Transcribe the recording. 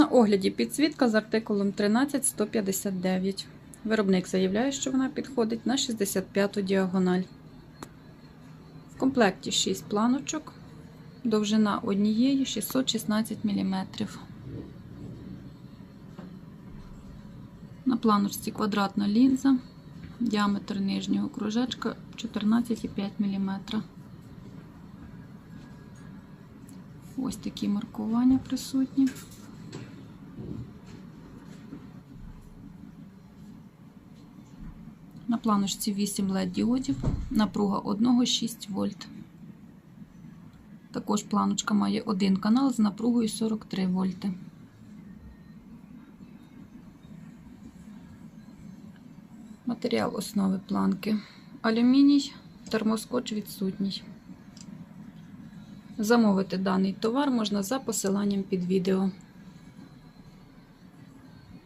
На огляді підсвітка з артикулом 13159. Виробник заявляє, що вона підходить на 65-ту діагональ. В комплекті 6 планочок, довжина однієї 616 мм. На планочці квадратна лінза, діаметр нижнього кружечка 14,5 мм. Ось такі маркування присутні. На планочці 8 LED діодів, напруга 1,6 вольт. Також планочка має один канал з напругою 43 вольти. Матеріал основи планки. Алюміній, термоскотч відсутній. Замовити даний товар можна за посиланням під відео.